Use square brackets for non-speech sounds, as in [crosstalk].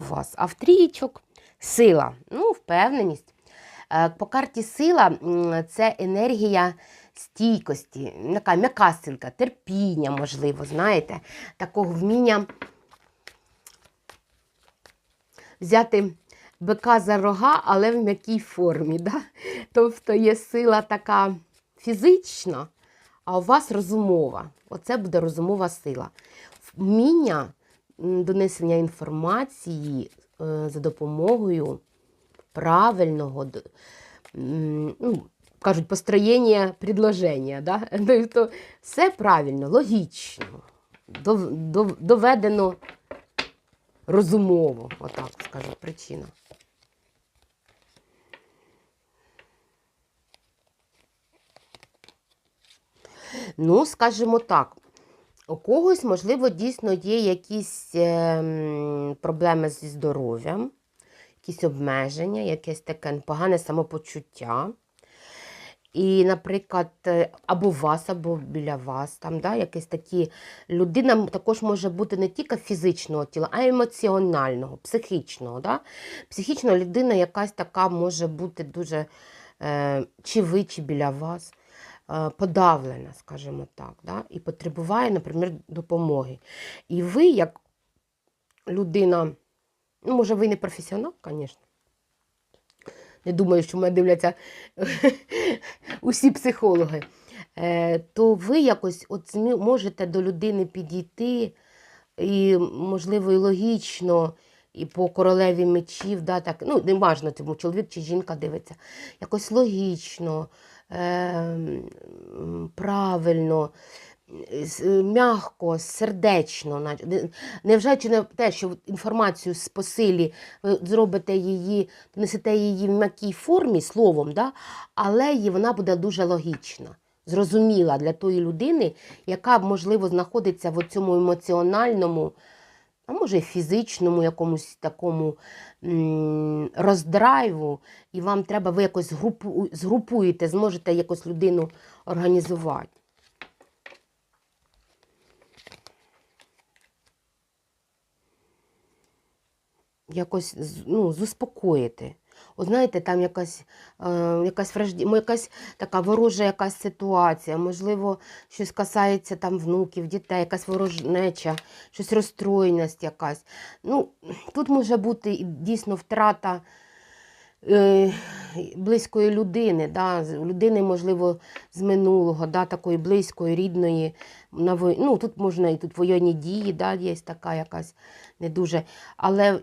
у вас? А сила, ну, впевненість. Е, По карті сила це енергія стійкості, така м'яка силка, терпіння, можливо, знаєте, такого вміння взяти бика за рога, але в м'якій формі. Да? Тобто є сила така фізична, а у вас розумова. Оце буде розумова сила. Вміння донесення інформації е, за допомогою правильного, ну, кажуть, построєння предложення. Да? [laughs] Тобто все правильно, логічно, дов- дов- доведено розумово, отак скажу, причина. Ну, скажімо так, у когось, можливо, дійсно є якісь ем, проблеми зі здоров'ям, якісь обмеження, якесь таке погане самопочуття. І, наприклад, е, або вас, або біля вас, там, да, якась такі людина також може бути не тільки фізичного тіла, а й емоціонального, психічного. Да? Психічна людина якась така може бути дуже, е, чи ви, чи біля вас, подавлена, скажімо так, да? і потребуває, наприклад, допомоги. І ви, як людина, ну, може, ви не професіонал, звісно. Не думаю, що мене дивляться [laughs] усі психологи. Е, то ви якось от можете до людини підійти і, можливо, і логічно, і по королеві мечів, да, так, ну, не важно, тому чоловік чи жінка дивиться, якось логічно, е, правильно, з- е, м'яко, сердечно. Невже чи не те, що інформацію з посилі ви зробите її, донесете її в м'якій формі словом, да? але вона буде дуже логічна, зрозуміла для тої людини, яка, можливо, знаходиться в цьому емоціональному, а може, фізичному якомусь такому роздрайву, і вам треба, ви якось групу, згрупуєте, зможете якось людину організувати. якось ну, заспокоїти. От знаєте, там якась, е, якась, вражді... якась така ворожа якась ситуація, можливо, щось касається там внуків, дітей, якась ворожнеча, щось розстроєність якась. Ну, тут може бути дійсно втрата е, близької людини, да, людини, можливо, з минулого, да, такої близької, рідної. На, ну, тут можна і тут воєнні дії, да, є така якась не дуже. Але